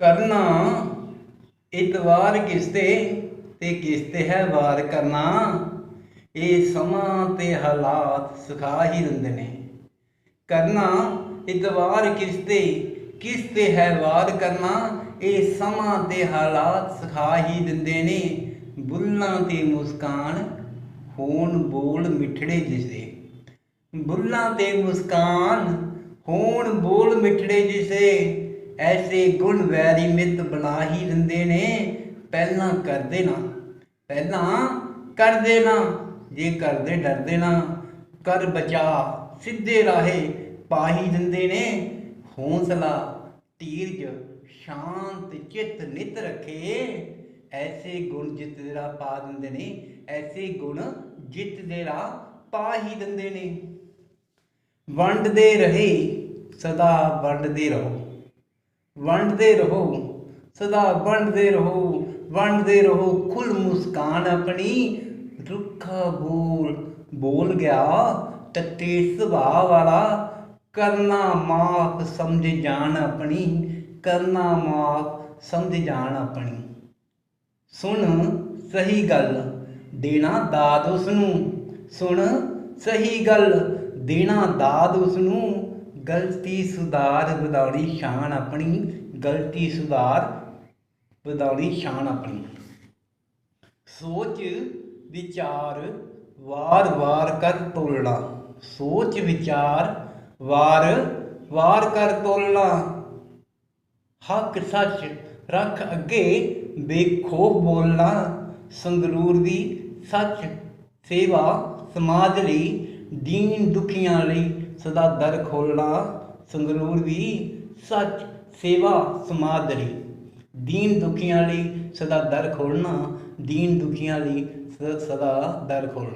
ਕਰਨਾ ਇਤਵਾਰ ਕਿਸਤੇ ਤੇ ਕਿਸਤੇ ਹੈ ਵਾਰ ਕਰਨਾ, ਇਹ ਸਮਾਂ ਤੇ ਹਾਲਾਤ ਸਿਖਾ ਹੀ ਦਿੰਦੇ ਨੇ। ਕਰਨਾ ਇਤਵਾਰ ਕਿਸਤੇ ਕਿਸਤੇ ਹੈ ਵਾਰ ਕਰਨਾ, ਇਹ ਸਮਾਂ ਤੇ ਹਾਲਾਤ ਸਿਖਾ ਹੀ ਦਿੰਦੇ ਨੇ। ਬੁੱਲਾਂ ਤੇ ਮੁਸਕਾਨ, ਹੋਣ ਬੋਲ ਮਿੱਠੜੇ ਜਿਸੇ ਬੁੱਲਾਂ ਤੇ ਮੁਸਕਾਨ, ਹੋਣ ਬੋਲ ਮਿੱਠੜੇ ਜਿਸੇ ਐਸੇ ਗੁਣ ਵੈਰੀ ਮਿੱਤ ਬਣਾ ਹੀ ਦਿੰਦੇ ਨੇ, ਪਹਿਲਾਂ ਕਰਦੇ ਨਾ, ਪਹਿਲਾਂ ਕਰਦੇ ਨਾ, ਜੇ ਕਰਦੇ ਡਰਦੇ ਨਾ, ਕਰ ਬਚਾ ਸਿੱਧੇ ਰਾਹੇ ਪਾ ਹੀ ਦਿੰਦੇ ਨੇ, ਹੌਸਲਾ, ਧੀਰਜ, ਸ਼ਾਂਤ ਚਿੱਤ ਨਿਤ ਰੱਖੇ, ਐਸੇ ਗੁਣ ਜਿੱਤ ਦੇ ਰਾਹ ਪਾ ਦਿੰਦੇ ਨੇ, ਐਸੇ ਗੁਣ ਜਿੱਤ ਦੇ ਰਾਹ ਪਾ ਹੀ ਦਿੰਦੇ ਨੇ। ਵੰਡਦੇ ਰਹੇ, ਸਦਾ ਵੰਡਦੇ ਰਹੋ। ਵੰਡਦੇ ਰਹੋ, ਸਦਾ ਵੰਡਦੇ ਰਹੋ ਵੰਡਦੇ ਰਹੋ ਖੁੱਲ ਮੁਸਕਾਨ ਆਪਣੀ, ਰੁੱਖਾ ਬੋਲ ਬੋਲ ਗਿਆ, ਤੱਤੇ ਸੁਭਾਅ ਵਾਲਾ, ਕਰਨਾ ਮਾਫ ਸਮਝ ਜਾਣ ਆਪਣੀ, ਕਰਨਾ ਮਾਫ ਸਮਝ ਜਾਣ ਆਪਣੀ। ਸੁਣ, ਸਹੀ ਗੱਲ, ਦੇਣਾ ਦਾਦ ਉਸ ਨੂੰ ਸੁਣ, ਸਹੀ ਗੱਲ, ਦੇਣਾ ਦਾਦ ਉਸ ਨੂੰ ਗਲਤੀ ਸੁਧਾਰ ਵਧਾਉਣੀ ਸ਼ਾਨ ਆਪਣੀ, ਗਲਤੀ ਸੁਧਾਰ ਵਧਾਉਣੀ ਸ਼ਾਨ ਆਪਣੀ। ਸੋਚ ਵਿਚਾਰ ਵਾਰ-ਵਾਰ ਕਰ ਤੋਲਣਾ। ਸੋਚ ਵਿਚਾਰ ਵਾਰ ਵਾਰ ਕਰ ਤੋਲਣਾ। ਹੱਕ ਸੱਚ ਰੱਖ ਅੱਗੇ ਬੇਖੌਫ ਬੋਲਣਾ। ਸੰਗਰੂਰ ਦੀ ਸੱਚ ਸੇਵਾ ਸਮਾਜ ਲਈ, ਦੀਨ ਦੁਖੀਆਂ ਲਈ ਸਦਾ ਦਰ ਖੋਲਣਾ, ਸੰਗਰੂਰ ਵੀ ਸੱਚ ਸੇਵਾ ਸਮਾਜ ਦੀਨ ਦੁਖੀਆਂ ਲਈ ਸਦਾ ਦਰ ਖੋਲਣਾ, ਦੀਨ ਦੁਖੀਆਂ ਲਈ ਸਦਾ ਦਰ ਖੋਲਣਾ।